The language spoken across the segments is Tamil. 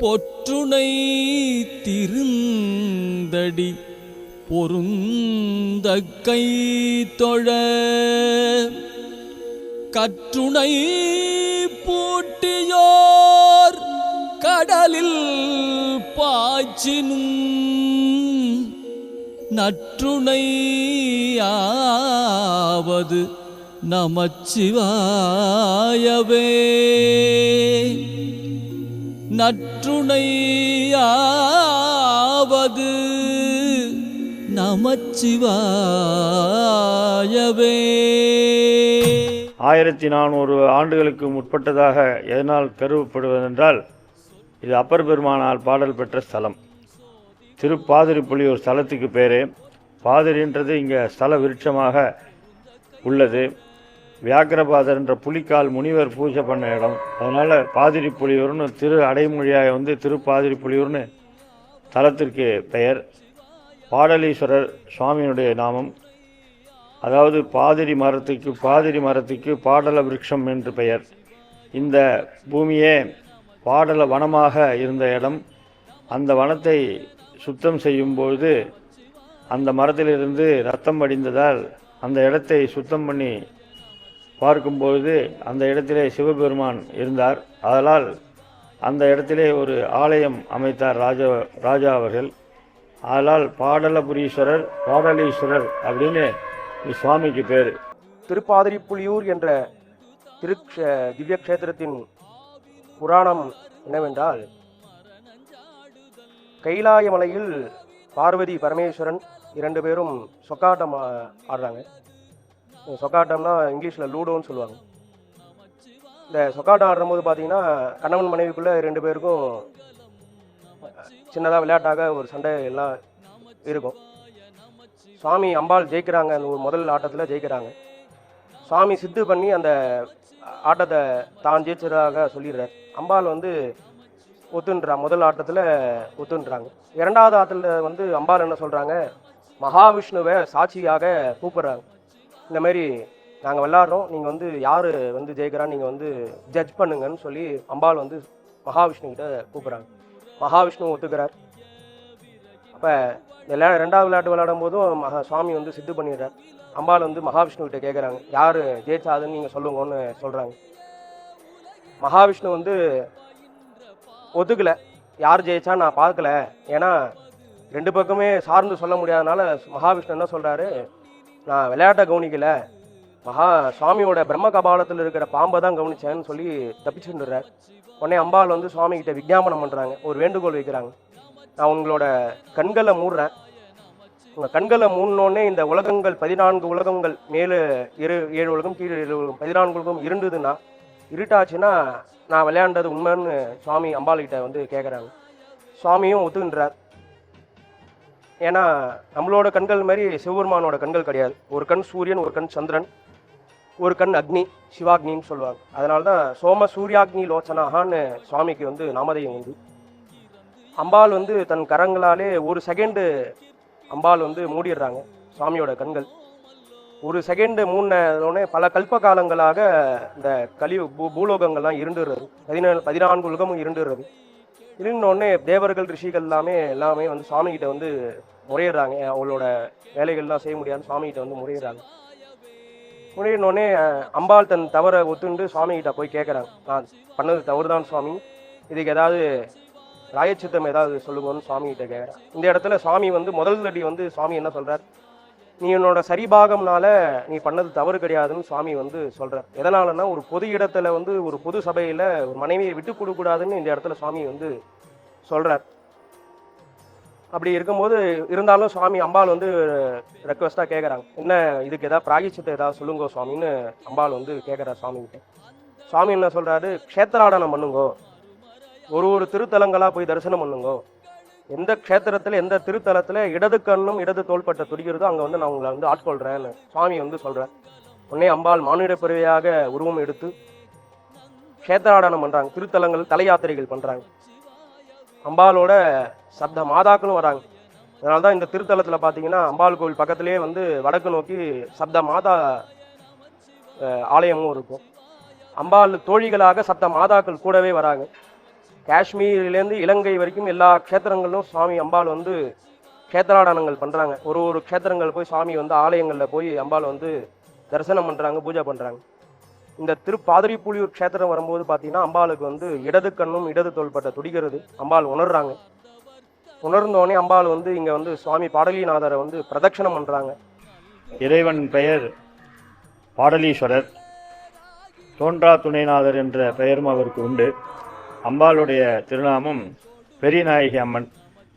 பொற்றுணை திருந்தடி பொருந்த கை தொழ. கற்றுணை பூட்டியோர் கடலில் பாய்ச்சினும். நற்றுணையாவது நமச்சிவாயவே. நற்றுணையாவது நமச்சிவாயவே. ஆயிரத்தி நானூறு ஆண்டுகளுக்கு முற்பட்டதாக எதனால் கருவப்படுவதென்றால் இது அப்பர் பெருமானால் பாடல் பெற்ற ஸ்தலம். திருப்பாதிரிப்புலி ஒரு ஸ்தலத்துக்கு பேர். பாதிரின்றது இங்கே ஸ்தல விருட்சமாக உள்ளது. வியாக்கிரபாதர் என்ற புலிக்கால் முனிவர் பூஜை பண்ண இடம். அதனால் பாதிரி புலியூர்னு திரு அடைமொழியாக வந்து திருப்பாதிரி புலியூர்னு தலத்திற்கு பெயர். பாடலீஸ்வரர் சுவாமியினுடைய நாமம். அதாவது பாதிரி மரத்துக்கு பாதிரி மரத்துக்கு பாடல விருட்சம் என்று பெயர். இந்த பூமியே பாடல வனமாக இருந்த இடம். அந்த வனத்தை சுத்தம் செய்யும்பொழுது அந்த மரத்திலிருந்து ரத்தம் வடிந்ததால் அந்த இடத்தை சுத்தம் பண்ணி பார்க்கும்பொழுது அந்த இடத்திலே சிவபெருமான் இருந்தார். அதனால் அந்த இடத்திலே ஒரு ஆலயம் அமைத்தார் ராஜா ராஜா அவர்கள். அதனால் பாடலபுரீஸ்வரர் பாடலீஸ்வரர் அப்படின்னு சுவாமிக்கு பேர். திருப்பாதிரிப்புலியூர் என்ற திரு திவ்ய க்ஷேத்திரத்தின் புராணம் என்னவென்றால் கைலாய மலையில் பார்வதி பரமேஸ்வரன் இரண்டு பேரும் சொக்காட்டம் ஆ- ஆடுறாங்க. சொக்காட்டம்னா இங்கிலீஷில் லூடோன்னு சொல்லுவாங்க. இந்த சொக்காட்டம் ஆடும்போது பார்த்தீங்கன்னா கணவன் மனைவிக்குள்ளே ரெண்டு பேருக்கும் சின்னதாக விளையாட்டாக ஒரு சண்டை எல்லாம் இருக்கும். சுவாமி அம்பாள் ஜெயிக்கிறாங்க அந்த ஒரு முதல் ஆட்டத்தில் ஜெயிக்கிறாங்க. சுவாமி சித்து பண்ணி அந்த ஆட்டத்தை தான் ஜெயிச்சதாக சொல்லிடுறார். அம்பாள் வந்து ஒத்துன்றா முதல் ஆட்டத்தில் ஒத்துன்றாங்க. இரண்டாவது ஆட்டத்தில் வந்து அம்பாள் என்ன சொல்கிறாங்க மகாவிஷ்ணுவை சாட்சியாக கூப்பிடுறாங்க. இந்த மாதிரி நாங்கள் விளாட்றோம். நீங்கள் வந்து யார் வந்து ஜெயிக்கிறான்னு நீங்கள் வந்து ஜட்ஜ் பண்ணுங்கன்னு சொல்லி அம்பாள் வந்து மகாவிஷ்ணுக்கிட்ட கூப்பிட்றாங்க. மகாவிஷ்ணு ஒத்துக்கிறார். அப்போ விளையா ரெண்டாவது விளையாட்டு விளையாடும் போதும் மகா சுவாமி வந்து சித்து பண்ணிடுறார். அம்பாள் வந்து மகாவிஷ்ணுக்கிட்ட கேட்குறாங்க யார் ஜெயிச்சாதுன்னு நீங்கள் சொல்லுங்கன்னு சொல்கிறாங்க மகாவிஷ்ணு வந்து ஒத்துக்கலை. யார் ஜெயிச்சா நான் பார்க்கல. ஏன்னா ரெண்டு பக்கமே சார்ந்து சொல்ல முடியாதனால மகாவிஷ்ணு என்ன சொல்கிறாரு நான் விளையாட்டை கவனிக்கல. மகா சுவாமியோட பிரம்ம கபாலத்தில் இருக்கிற பாம்பை தான் கவனிச்சேன்னு சொல்லி தப்பிச்சுட்டுறார் உடனே அம்பாள் வந்து சுவாமிகிட்ட விஜாபனம் விஞ்ஞாபனம் பண்ணுறாங்க ஒரு வேண்டுகோள் வைக்கிறாங்க. நான் உங்களோட கண்களை மூடுறேன். உங்கள் கண்களை மூடினோடனே இந்த உலகங்கள் பதினான்கு உலகங்கள் மேலே இரு ஏழு உலகம் கீழே ஏழு உலகம் பதினான்கு உலகம் இருந்ததுன்னா இருட்டாச்சுன்னா நான் விளையாண்டது உண்மைன்னு சுவாமி அம்பாள்கிட்ட வந்து கேட்குறாங்க சுவாமியும் ஒத்துக்கின்றார். ஏன்னா நம்மளோட கண்கள் மாதிரி சிவபெருமானோட கண்கள் கிடையாது. ஒரு கண் சூரியன் ஒரு கண் சந்திரன் ஒரு கண் அக்னி சிவாக்னின்னு சொல்லுவாங்க. அதனால தான் சோம சூர்யாக்னி லோச்சனாகான்னு சுவாமிக்கு வந்து நாமதேயம் உண்டு. அம்பாள் வந்து தன் கரங்களாலே ஒரு செகண்டு அம்பாள் வந்து மூடிடுறாங்க சுவாமியோட கண்கள். ஒரு செகண்டு மூணுனே பல கல்ப காலங்களாக இந்த கலி பூ பூலோகங்கள்லாம் இருண்டுறது. பதினேழு பதினான்கு உலகமும் இருண்டுறது. இருந்தோடனே தேவர்கள் ரிஷிகள் எல்லாமே எல்லாமே வந்து சாமிகிட்ட வந்து முறையிடுறாங்க. அவங்களோட வேலைகள்லாம் செய்ய முடியாது சாமிகிட்ட வந்து முறையிடுறாங்க. முறையிடனோடனே அம்பாள் தன் தவறை ஒத்துண்டு சாமிகிட்ட போய் கேட்குறாங்க நான் பண்ணது தவறுதான் சுவாமி இதுக்கு ஏதாவது ராயச்சித்தம் ஏதாவது சொல்லுங்கன்னு சுவாமிகிட்ட கேட்குறேன் இந்த இடத்துல சுவாமி வந்து முதல் அடி வந்து சுவாமி என்ன சொல்கிறார் நீ என்னோட சரிபாகம்னால நீ பண்ணது தவறு கிடையாதுன்னு சுவாமி வந்து சொல்கிறார் எதனாலன்னா ஒரு பொது இடத்துல வந்து ஒரு பொது சபையில் ஒரு மனைவியை விட்டு கொடுக்கூடாதுன்னு இந்த இடத்துல சுவாமி வந்து சொல்கிறார் அப்படி இருக்கும்போது இருந்தாலும் சுவாமி அம்பாள் வந்து ரெக்வஸ்டா கேட்குறாங்க என்ன இதுக்கு ஏதாவது பிராகிச்சித்தை ஏதாவது சொல்லுங்கோ சுவாமின்னு அம்பாள் வந்து கேட்குறார் சுவாமி கிட்ட சுவாமி என்ன சொல்கிறாரு க்ஷேத்திராடனம் பண்ணுங்கோ. ஒரு ஒரு திருத்தலங்களாக போய் தரிசனம் பண்ணுங்கோ. எந்த க்ஷேத்திரத்துல எந்த திருத்தலத்துல இடது கண்ணும் இடது தோள்பட்ட துடிக்கிறதோ அங்க வந்து நான் உங்களை வந்து ஆட்கொள்றேன்னு சுவாமி வந்து சொல்றேன் உடனே அம்பாள் மானிட பிறவியாக உருவம் எடுத்து க்ஷேத்திராடனம் பண்றாங்க திருத்தலங்கள் தலையாத்திரைகள் பண்றாங்க. அம்பாலோட சப்த மாதாக்களும் வராங்க. அதனால தான் இந்த திருத்தலத்துல பாத்தீங்கன்னா அம்பாள் கோவில் பக்கத்திலேயே வந்து வடக்கு நோக்கி சப்த மாதா ஆலயமும் இருக்கும். அம்பாள் தோழிகளாக சப்த மாதாக்கள் கூடவே வராங்க. காஷ்மீர்லேருந்து இலங்கை வரைக்கும் எல்லா க்ஷேத்திரங்களிலும் சுவாமி அம்பாள் வந்து க்ஷேத்திராடனங்கள் பண்ணுறாங்க ஒரு ஒரு க்ஷேத்திரங்கள் போய் சுவாமி வந்து ஆலயங்களில் போய் அம்பாள் வந்து தரிசனம் பண்ணுறாங்க பூஜை பண்ணுறாங்க இந்த திருப்பாதிரிப்புலியூர் க்ஷேத்திரம் வரும்போது பார்த்தீங்கன்னா அம்பாளுக்கு வந்து இடது கண்ணும் இடது தோள்பட்ட துடிக்கிறது. அம்பாள் உணர்றாங்க. உணர்ந்தோடனே அம்பாள் வந்து இங்கே வந்து சுவாமி பாடலிநாதரை வந்து பிரதட்சணம் பண்ணுறாங்க இறைவன் பெயர் பாடலீஸ்வரர். தோன்றா துணைநாதர் என்ற பெயரும் அவருக்கு உண்டு. அம்பாளுடைய திருநாமம் பெரியநாயகி அம்மன்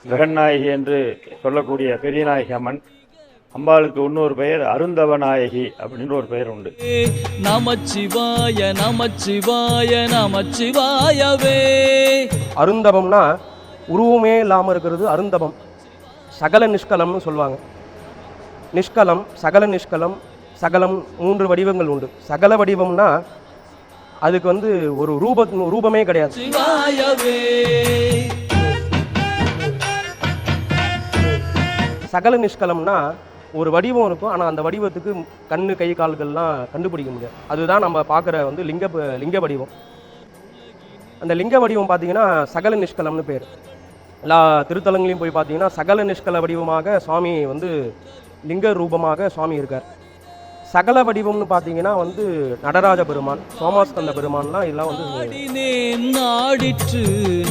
ஜெகநாயகி என்று சொல்லக்கூடிய பெரியநாயகி அம்மன். அம்பாளுக்கு இன்னொரு பெயர் அருந்தவ நாயகி அப்படின்னு ஒரு பெயர் உண்டு. நமச்சிவாய நமச்சிவாய நமச்சிவாயவே. அருந்தபம்னா உருவமே இல்லாமல் இருக்கிறது அருந்தபம் சகல நிஷ்கலம்னு சொல்லுவாங்க. நிஷ்கலம் சகல நிஷ்கலம் சகலம் மூன்று வடிவங்கள் உண்டு. சகல வடிவம்னா அதுக்கு வந்து ஒரு ரூப ரூபமே கிடையாது. சகல நிஷ்கலம்னா ஒரு வடிவம் இருக்கும். ஆனால் அந்த வடிவத்துக்கு கண்ணு கை கால்கள்லாம் கண்டுபிடிக்க முடியாது. அதுதான் நம்ம பார்க்குற வந்து லிங்க லிங்க வடிவம். அந்த லிங்க வடிவம் பார்த்தீங்கன்னா சகல நிஷ்கலம்னு பேர். எல்லா திருத்தலங்களையும் போய் பார்த்தீங்கன்னா சகல நிஷ்கல வடிவமாக சுவாமி வந்து லிங்க ரூபமாக சுவாமி இருக்கார். சகல வடிவம்னு பார்த்தீங்கன்னா வந்து நடராஜ பெருமான் சோமாஸ்கந்த பெருமான்லாம் இதெல்லாம் வந்து நாடினேன் நாடிற்று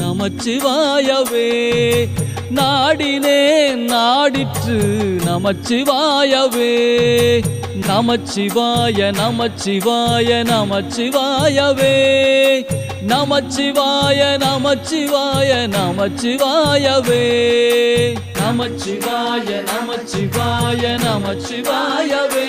நமச்சிவாயவே நாடினேன் நாடிற்று நமச்சிவாயவே நமச்சிவாய நமச்சிவாய நமச்சிவாயவே நமச்சிவாய நமச்சிவாய நமச்சிவாயவே நமச்சிவாய நமச்சிவாய நமச்சிவாயவே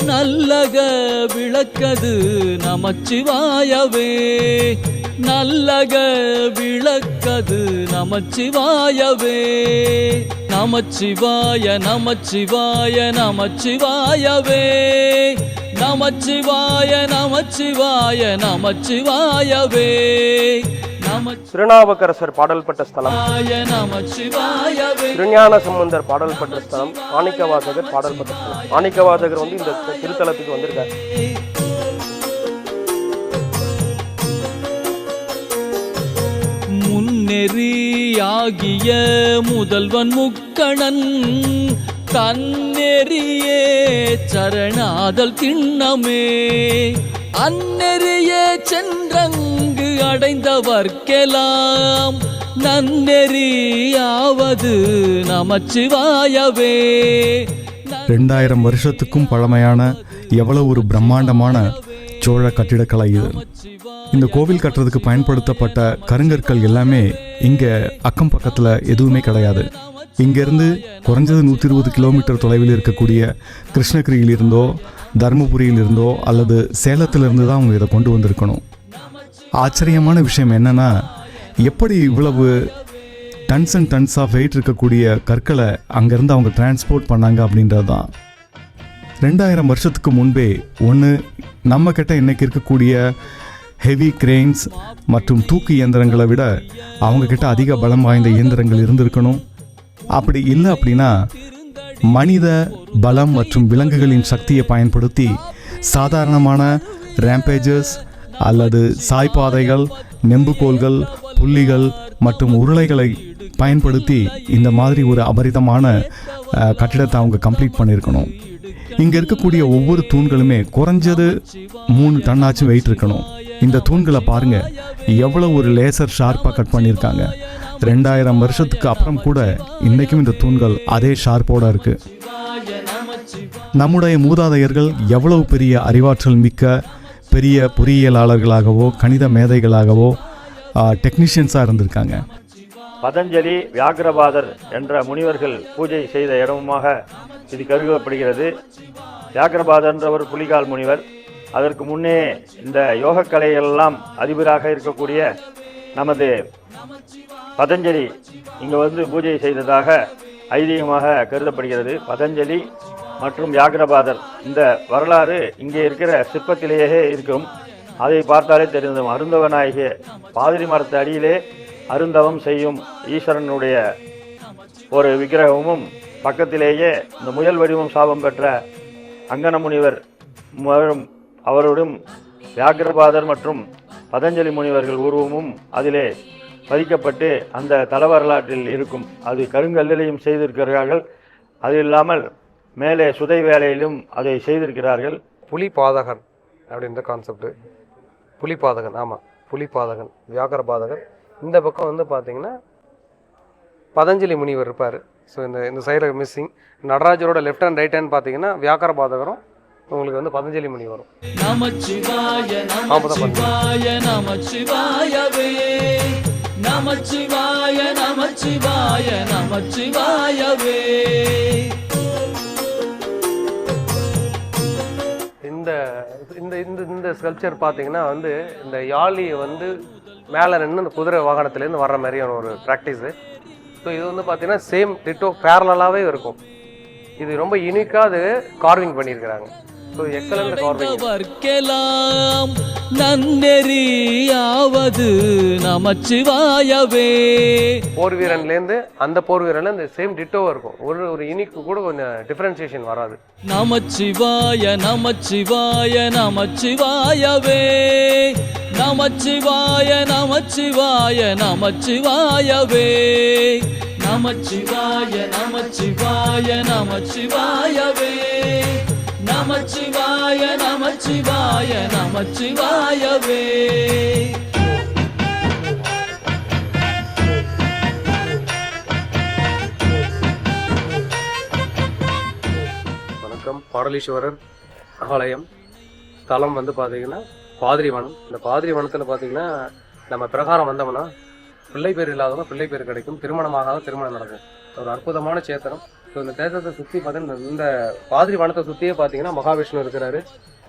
நல்லக விளக்கது நமச்சிவாயவே. நல்லக விளக்கது நமச்சிவாயவே. நமச்சிவாய நமச்சிவாய நமச்சிவாயவே. நமச்சிவாய நமச்சிவாய நமச்சிவாயவே. திருநாவுக்கரசர் பாடல் பெற்ற ஸ்தலம். திருஞான சம்பந்தர் பாடல் பெற்ற ஸ்தலம். மாணிக்கவாசகர் பாடல் பெற்ற ஸ்தலம். மாணிக்கவாசகர் வந்து இந்த திருத்தலத்துக்கு வந்திருக்கார். முன்னெறியாகிய முதல்வன் முக்கணன் தன்னெறியே சரணாதல் திண்ணமே அந்நெறியே சென்றங்கு அடைந்தவர்க்கெல்லாம் நன்னெறியாவது நமச்சிவாயவே. ரெண்டாயிரம் வருஷத்துக்கும் பழமையான எவ்வளவு ஒரு பிரம்மாண்டமான சோழ கட்டிடக்கலை இது. இந்த கோவில் கட்டுறதுக்கு பயன்படுத்தப்பட்ட கருங்கற்கள் எல்லாமே இங்கே அக்கம் பக்கத்தில் எதுவுமே கிடையாது. இங்கேருந்து குறைஞ்சது நூற்றி இருபது கிலோமீட்டர் தொலைவில் இருக்கக்கூடிய கிருஷ்ணகிரியிலிருந்தோ தருமபுரியிலிருந்தோ அல்லது சேலத்திலிருந்து தான் அவங்க இதை கொண்டு வந்திருக்கணும். ஆச்சரியமான விஷயம் என்னன்னா எப்படி இவ்வளவு tons and tons of weight இருக்கக்கூடிய கற்களை அங்கேருந்து அவங்க டிரான்ஸ்போர்ட் பண்ணாங்க அப்படின்றது தான் ரெண்டாயிரம் வருஷத்துக்கு முன்பே ஒன்று நம்ம கிட்ட இன்னைக்கு இருக்கக்கூடிய ஹெவி கிரெயின்ஸ் மற்றும் தூக்கு இயந்திரங்களை விட அவங்க கிட்ட அதிக பலம் வாய்ந்த இயந்திரங்கள் இருந்திருக்கணும். அப்படி இல்லை அப்படின்னா மனித பலம் மற்றும் விலங்குகளின் சக்தியை பயன்படுத்தி சாதாரணமான ரேம்பேஜஸ் அல்லது சாய்பாதைகள் நெம்புகோல்கள் புள்ளிகள் மற்றும் உருளைகளை பயன்படுத்தி இந்த மாதிரி ஒரு அபரிதமான கட்டிடத்தை அவங்க கம்ப்ளீட் பண்ணியிருக்கணும். இங்கே இருக்கக்கூடிய ஒவ்வொரு தூண்களுமே குறைஞ்சது மூணு டன்னாச்சும் வெயிட் இருக்கணும். இந்த தூண்களை பாருங்கள் எவ்வளோ ஒரு லேசர் ஷார்ப்பாக கட் பண்ணியிருக்காங்க. ரெண்டாயிரம் வருஷத்துக்கு அப்புறம் கூட இன்றைக்கும் இந்த தூண்கள் அதே ஷார்ப்போடு இருக்குது நம்முடைய மூதாதையர்கள் எவ்வளவு பெரிய அறிவாற்றல் மிக்க பெரிய பொறியியலாளர்களாகவோ கணித மேதைகளாகவோ டெக்னீஷியன்ஸாக இருந்திருக்காங்க. பதஞ்சலி வியாக்கிரபாதர் என்ற முனிவர்கள் பூஜை செய்த இடமுமாக இது கருதப்படுகிறது. வியாக்கிரபாதர் என்றவர் புலிகால் முனிவர். அதற்கு முன்னே இந்த யோகக்கலையெல்லாம் அதிபராக இருக்கக்கூடிய நமது பதஞ்சலி இங்கே வந்து பூஜை செய்ததாக ஐதீகமாக கருதப்படுகிறது. பதஞ்சலி மற்றும் வியாகரபாதர் இந்த வரலாறு இங்கே இருக்கிற சிற்பத்திலேயே இருக்கும். அதை பார்த்தாலே தெரிந்தோம் அருந்தவனாகிய பாதிரி மரத்து அடியிலே அருந்தவம் செய்யும் ஈஸ்வரனுடைய ஒரு விக்கிரகமும் பக்கத்திலேயே இந்த முயல் வடிவம் சாபம் பெற்ற அங்கன முனிவர் அவருடன் வியாகரபாதர் மற்றும் பதஞ்சலி முனிவர்கள் உருவமும் அதிலே பதிக்கப்பட்டு அந்த தல வரலாற்றில் இருக்கும். அது கருங்கல்லிலையும் செய்திருக்கிறார்கள். அது இல்லாமல் மேலே சுதை வேலையிலும் அதை செய்திருக்கிறார்கள். புலி பாதகன் அப்படின்ற கான்செப்ட் புலி பாதகன் ஆமாம் புலி பாதகன் வியாகர பாதகன். இந்த பக்கம் வந்து பார்த்தீங்கன்னா பதஞ்சலி முனிவர் இருப்பார். ஸோ இந்த இந்த சைடில் மிஸ்ஸிங் நடராஜரோட லெஃப்ட் ஹேண்ட் ரைட் ஹேண்ட் பார்த்தீங்கன்னா வியாகர பாதகரும் உங்களுக்கு வந்து பதஞ்சலி முனி வரும் நமச்சிவாய நமச்சிவாய நமச்சிவாயவே. இந்த இந்த ஸ்கல்ப்சர் பார்த்தீங்கன்னா வந்து இந்த யாழியை வந்து மேலே நின்று இந்த குதிரை வாகனத்துலேருந்து வர்ற மாதிரியான ஒரு ப்ராக்டிஸு ஸோ இது வந்து பார்த்தீங்கன்னா சேம் டிட்டோ பேரலாகவே இருக்கும். இது ரொம்ப யூனிக்காக அது கார்விங் பண்ணியிருக்கிறாங்க. அடைந்தவர்க்கெல்லாம் நன்னெறியாவது நமச்சிவாயவே போர் வீரன்லேருந்து அந்த போர் வீரன்ல இந்த சேம் டிட்டோவாக இருக்கும். ஒரு ஒரு யூனிக்கு கூட கொஞ்சம் டிஃப்ரென்சியேஷன் வராது. நமச்சிவாய நமச்சிவாய நமச்சிவாயவே நமச்சிவாய நமச்சிவாய நமச்சிவாயவே நமச்சிவாய நமச்சிவாய நமச்சிவாயவே நமச்சிவாய நமச்சிவாய நமச்சிவாயவே. வணக்கம். பாடலீஸ்வரர் ஆலயம். தலம் வந்து பார்த்தீங்கன்னா பாதிரி வனம் இந்த பாதிரி வனத்தில் பார்த்தீங்கன்னா நம்ம பிரகாரம் வந்தோம்னா பிள்ளை பேர் இல்லாதவங்க பிள்ளை பேர் கிடைக்கும். திருமணமாகாத திருமணம் நடக்கும். ஒரு அற்புதமான சேத்திரம் ஸோ இந்த தேசத்தை சுற்றி பார்த்தீங்கன்னா இந்த பாதிரி வனத்தை சுற்றியே பார்த்தீங்கன்னா மகாவிஷ்ணு இருக்கிறாரு.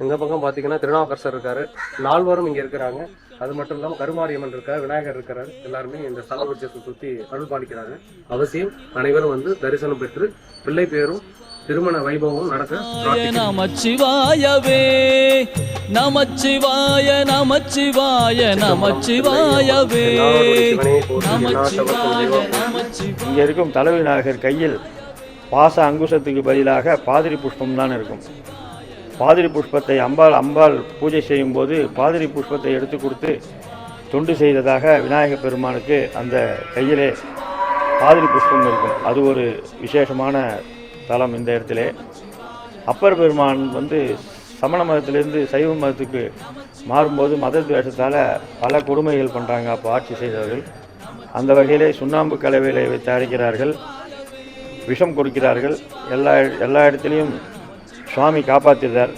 இந்த பக்கம் பார்த்தீங்கன்னா திருநாவுக்கரசர் இருக்காரு. நால்வரும் இங்கே இருக்கிறாங்க. அது மட்டும் இல்லாமல் கருமாரியம்மன் இருக்கார் விநாயகர் இருக்கிறார். எல்லாருமே இந்த ஸ்தல சுற்றி அருள் பாலிக்கிறாங்க. அவசியம் அனைவரும் வந்து தரிசனம் பெற்று பிள்ளை பேரும் திருமண வைபவமும் நடக்க. நமச்சிவாயவே நமச்சிவாய நமச்சிவாய நமச்சிவாயவே நமச்சிவாய நமச்சிவாய இங்கே இருக்கும் தலைவிநாயகர் கையில் பாச அங்குசத்துக்கு பதிலாக பாதிரி புஷ்பம் தான் இருக்கும். பாதிரி புஷ்பத்தை அம்பாள் அம்பாள் பூஜை செய்யும்போது பாதிரி புஷ்பத்தை எடுத்து கொடுத்து தொண்டு செய்ததாக விநாயகப் பெருமானுக்கு அந்த கையிலே பாதிரி புஷ்பம் இருக்கும். அது ஒரு விசேஷமான தலம் இந்த இடத்துல. அப்பர் பெருமான் வந்து சமண மதத்திலேருந்து சைவ மதத்துக்கு மாறும்போது மத துவேஷத்தால் பல கொடுமைகள் பண்ணுறாங்க அப்போ ஆட்சி செய்தவர்கள். அந்த வகையிலே சுண்ணாம்பு கலவையில் வைத்து அரைக்கிறார்கள். விஷம் கொடுக்கிறார்கள். எல்லா எல்லா இடத்துலையும் சுவாமி காப்பாற்றிடுறார்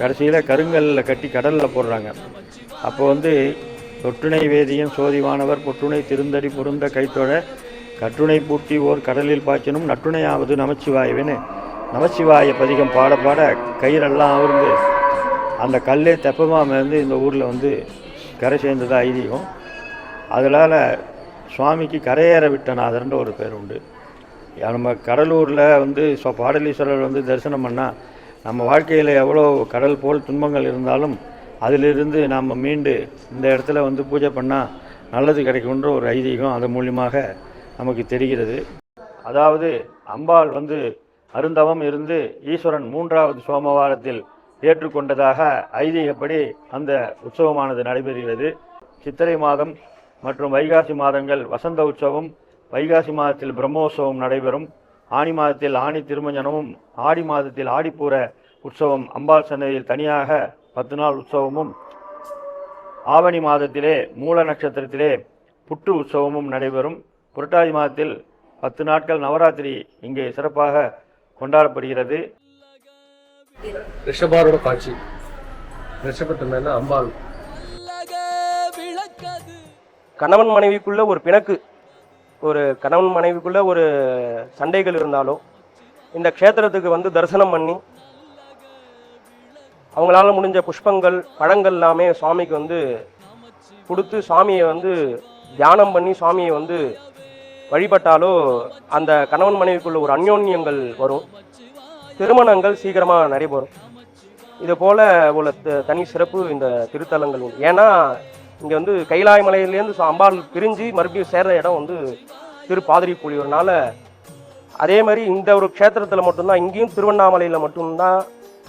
கடைசியில் கருங்கல்லில் கட்டி கடலில் போடுறாங்க. அப்போ வந்து தொற்றுணை வேதியும் சோதிவானவர் பொற்றுணை திருந்தடி பொருந்த கைத்தொழ கற்றுணை பூட்டி ஓர் கடலில் பாய்ச்சனும் நட்டுணையாவது நமச்சிவாயவேன்னு நமச்சிவாய பதிகம் பாட பாட கயிறெல்லாம் அவர்ந்து அந்த கல்லே தெப்பமாக இருந்து இந்த ஊரில் வந்து கரை சேர்ந்ததாக ஐதீகம். அதனால் சுவாமிக்கு கரையேற விட்டநாதர்ன்ற ஒரு பேர் உண்டு. நம்ம கடலூரில் வந்து ஸோ பாடலீஸ்வரர் வந்து தரிசனம் பண்ணால் நம்ம வாழ்க்கையில் எவ்வளோ கடல் போல் துன்பங்கள் இருந்தாலும் அதிலிருந்து நாம் மீண்டு இந்த இடத்துல வந்து பூஜை பண்ணால் நல்லது கிடைக்கும்ன்ற ஒரு ஐதீகம் அது மூலியமாக நமக்கு தெரிகிறது. அதாவது அம்பாள் வந்து அருந்தவம் இருந்து ஈஸ்வரன் மூன்றாவது சோமவாரத்தில் ஏற்றுக்கொண்டதாக ஐதீகப்படி அந்த உற்சவமானது நடைபெறுகிறது. சித்திரை மாதம் மற்றும் வைகாசி மாதங்கள் வசந்த உற்சவம் வைகாசி மாதத்தில் பிரம்மோற்சவம் நடைபெறும். ஆனி மாதத்தில் ஆணி திருமஞ்சனமும் ஆடி மாதத்தில் ஆடிப்பூர உற்சவம் அம்பாள் சன்னதியில் தனியாக பத்து நாள் உற்சவமும் ஆவணி மாதத்திலே மூல நட்சத்திரத்திலே புற்று உற்சவமும் நடைபெறும். புரட்டாதி மாதத்தில் பத்து நாட்கள் நவராத்திரி இங்கே சிறப்பாக கொண்டாடப்படுகிறது. ரிஷபாரோட காட்சி. ரிஷபத்து மேல அம்பாள். கணவன் மனைவிக்குள்ள ஒரு பிணக்கு. ஒரு கணவன் மனைவிக்குள்ளே ஒரு சண்டைகள் இருந்தாலும் இந்த க்ஷேத்திரத்துக்கு வந்து தரிசனம் பண்ணி அவங்களால முடிஞ்ச புஷ்பங்கள் பழங்கள் எல்லாமே சுவாமிக்கு வந்து கொடுத்து சுவாமியை வந்து தியானம் பண்ணி சுவாமியை வந்து வழிபட்டாலோ அந்த கணவன் மனைவிக்குள்ள ஒரு அந்யோன்யங்கள் வரும். திருமணங்கள் சீக்கிரமாக நடைபெறும். இது போல உள்ள த- தனி சிறப்பு இந்த திருத்தலங்கள் உண்டு. ஏன்னா இங்கே வந்து கைலாய மலையிலேருந்து அம்பாள் பிரிஞ்சு மறுபடியும் சேர்ற இடம் வந்து திரு புலியூர்னால அதே மாதிரி இந்த ஒரு க்ஷேத்திரத்தில் மட்டும்தான் இங்கேயும் திருவண்ணாமலையில் மட்டும்தான்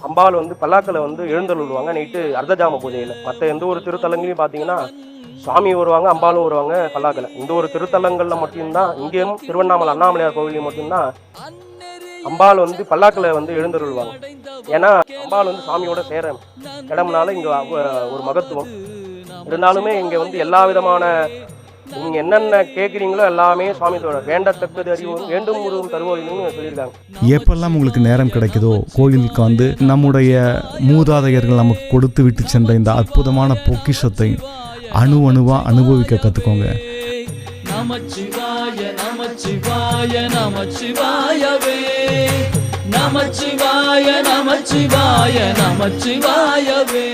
அம்பாள் வந்து பல்லாக்களை வந்து எழுந்தருள்வாங்க நைட்டு அர்த்தஜாம பூஜையில். மற்ற எந்த ஒரு திருத்தலங்களையும் பார்த்தீங்கன்னா சுவாமி வருவாங்க அம்பாளும் வருவாங்க பல்லாக்கில். இந்த ஒரு திருத்தலங்களில் மட்டும்தான் இங்கேயும் திருவண்ணாமலை அண்ணாமலையார் கோவிலையும் மட்டும்தான் அம்பாள் வந்து பல்லாக்கில் வந்து எழுந்தருள்வாங்க ஏன்னா அம்பாள் வந்து சாமியோட சேர இடம்னால இங்கே ஒரு மகத்துவம். இருந்தாலுமே இங்கே வந்து எல்லா விதமான நீங்கள் என்னென்ன கேட்குறீங்களோ எல்லாமே சுவாமி தோட வேண்டத்தக்கது அறிவோம் வேண்டும் உருவம் தருவோம்னு சொல்லியிருக்காங்க. எப்பெல்லாம் உங்களுக்கு நேரம் கிடைக்குதோ கோயிலுக்கு வந்து நம்முடைய மூதாதையர்கள் நமக்கு கொடுத்து விட்டு சென்ற இந்த அற்புதமான பொக்கிஷத்தை அணு அணுவா அனுபவிக்க கற்றுக்கோங்க நமச்சிவாய நமச்சிவாய நமச்சிவாயவே. நமச்சிவாய நமச்சிவாய நமச்சிவாயவே.